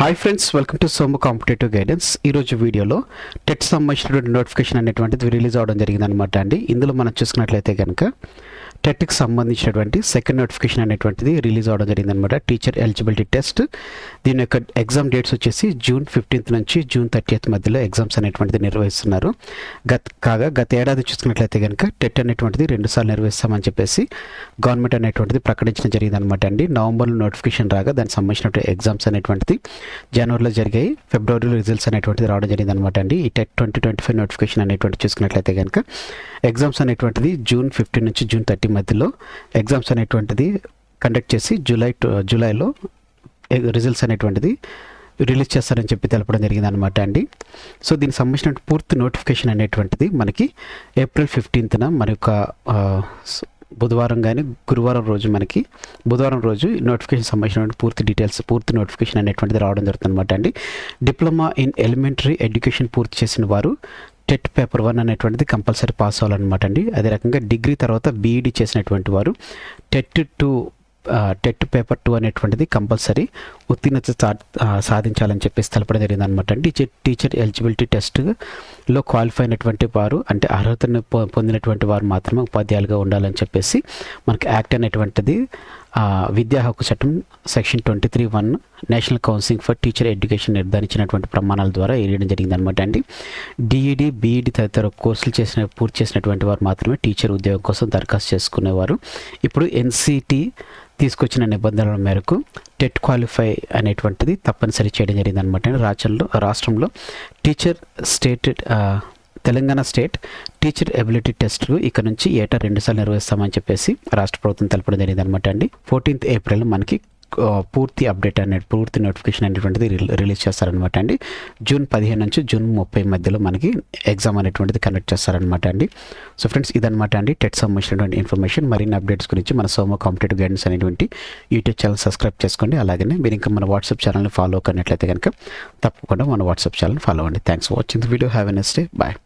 Hi friends welcome to Somu competitive guidance ఈరోజు వీడియోలో TET సంబంధించినటువంటి నోటిఫికేషన్ అనేటువంటిది రిలీజ్ అవడం జరిగింది అనమాట అండి. ఇందులో మనం చూసుకున్నట్లయితే కనుక టెట్కి సంబంధించినటువంటి సెకండ్ నోటిఫికేషన్ అనేటువంటిది రిలీజ్ అవడం జరిగింది అనమాట టీచర్ ఎలిజిబిలిటీ టెస్ట్ దీని యొక్క ఎగ్జామ్ డేట్స్ వచ్చేసి జూన్ ఫిఫ్టీన్త్ నుంచి జూన్ థర్టీఎత్ మధ్యలో ఎగ్జామ్స్ అనేటువంటిది నిర్వహిస్తున్నారు. గత కాగా గత ఏడాది చూసుకున్నట్లయితే కనుక టెట్ అనేటువంటిది రెండుసార్లు నిర్వహిస్తామని చెప్పేసి గవర్నమెంట్ అనేటువంటిది ప్రకటించడం జరిగింది అనమాట అండి నవంబర్లో నోటిఫికేషన్ రాగా దానికి సంబంధించిన ఎగ్జామ్స్ అనేటువంటిది జనవరిలో జరిగాయి. ఫిబ్రవరిలో రిజల్ట్స్ అనేటువంటిది రావడం జరిగింది అనమాట అండి. ఈ TET twenty twenty five notification అనేటువంటి చూసుకున్నట్లయితే కనుక ఎగ్జామ్స్ అనేటువంటిది జూన్ ఫిఫ్టీన్ నుంచి జూన్ థర్టీ మధ్యలో ఎగ్జామ్స్ అనేటువంటిది కండక్ట్ చేసి జూలై టు- జూలైలో రిజల్ట్స్ అనేటువంటిది రిలీజ్ చేస్తారని చెప్పి తెలపడం జరిగింది అనమాట అండి. సో దీనికి సంబంధించిన పూర్తి నోటిఫికేషన్ అనేటువంటిది మనకి ఏప్రిల్ ఫిఫ్టీన్త్న మన యొక్క బుధవారం కానీ గురువారం రోజు మనకి బుధవారం రోజు నోటిఫికేషన్ సంబంధించిన పూర్తి డీటెయిల్స్ పూర్తి నోటిఫికేషన్ అనేటువంటిది రావడం జరుగుతుంది అనమాట అండి. డిప్లొమా ఇన్ ఎలిమెంటరీ ఎడ్యుకేషన్ పూర్తి చేసిన వారు టెట్ పేపర్ వన్ అనేటువంటిది కంపల్సరీ పాస్ అవ్వాలన్నమాట అండి. అదే రకంగా డిగ్రీ తర్వాత బీఈడి చేసినటువంటి వారు TET two TET paper two అనేటువంటిది కంపల్సరీ ఉత్తీర్ణత సాధించాలని చెప్పేసి తెలపడం జరిగింది అనమాట టీచర్ టీచర్ ఎలిజిబిలిటీ టెస్ట్లో క్వాలిఫై అయినటువంటి వారు అంటే అర్హతను పొందినటువంటి వారు మాత్రమే ఉపాధ్యాయులుగా ఉండాలని చెప్పేసి మనకి యాక్ట్ అనేటువంటిది విద్యా హక్కు చట్టం section twenty three one national counselling for teacher education నిర్ధారించినటువంటి ప్రమాణాల ద్వారా వేయడం జరిగింది అనమాట అండి. డిఈడి బీఈడి తదితర కోర్సులు చేసిన పూర్తి చేసినటువంటి వారు మాత్రమే టీచర్ ఉద్యోగం కోసం దరఖాస్తు చేసుకునేవారు. ఇప్పుడు ఎన్సిటి తీసుకొచ్చిన నిబంధనల మేరకు టెట్ క్వాలిఫై అనేటువంటిది తప్పనిసరి చేయడం జరిగింది అనమాట రాష్ట్రంలో రాష్ట్రంలో teacher stated Telangana state teacher ability టెస్టులు ఇక్కడ నుంచి ఏటా రెండుసార్లు నిర్వహిస్తామని చెప్పేసి రాష్ట్ర ప్రభుత్వం తెలపడం జరిగింది అనమాట అండి. ఫోర్టీన్త్ ఏప్రిల్ మనకి పూర్తి అప్డేట్ అనే పూర్తి నోటిఫికేషన్ అనేటువంటిది రిలీజ్ చేస్తారనమాట అండి. జూన్ పదిహేను నుంచి జూన్ ముప్పై మధ్యలో మనకి ఎగ్జామ్ అనేటువంటిది కండక్ట్ చేస్తారనమాట అండి. సో ఫ్రెండ్స్ ఇదనమాట అండి టెట్ సంబంధించినటువంటి ఇన్ఫర్మేషన్. మరిన్ని అప్డేట్స్ గురించి మన సోమో కాంపిటేటివ్ గైడెన్స్ అనేటువంటి యూట్యూబ్ ఛానల్ సబ్స్క్రైబ్ చేసుకోండి. అలాగే మీరు ఇంకా మన వాట్సాప్ ఛానల్ని ఫాలో కన్నట్లయితే కనుక తప్పకుండా మన వాట్సాప్ ఛానల్ ఫాలో అవ్వండి. Thanks for watching the video. Have a next day. Bye.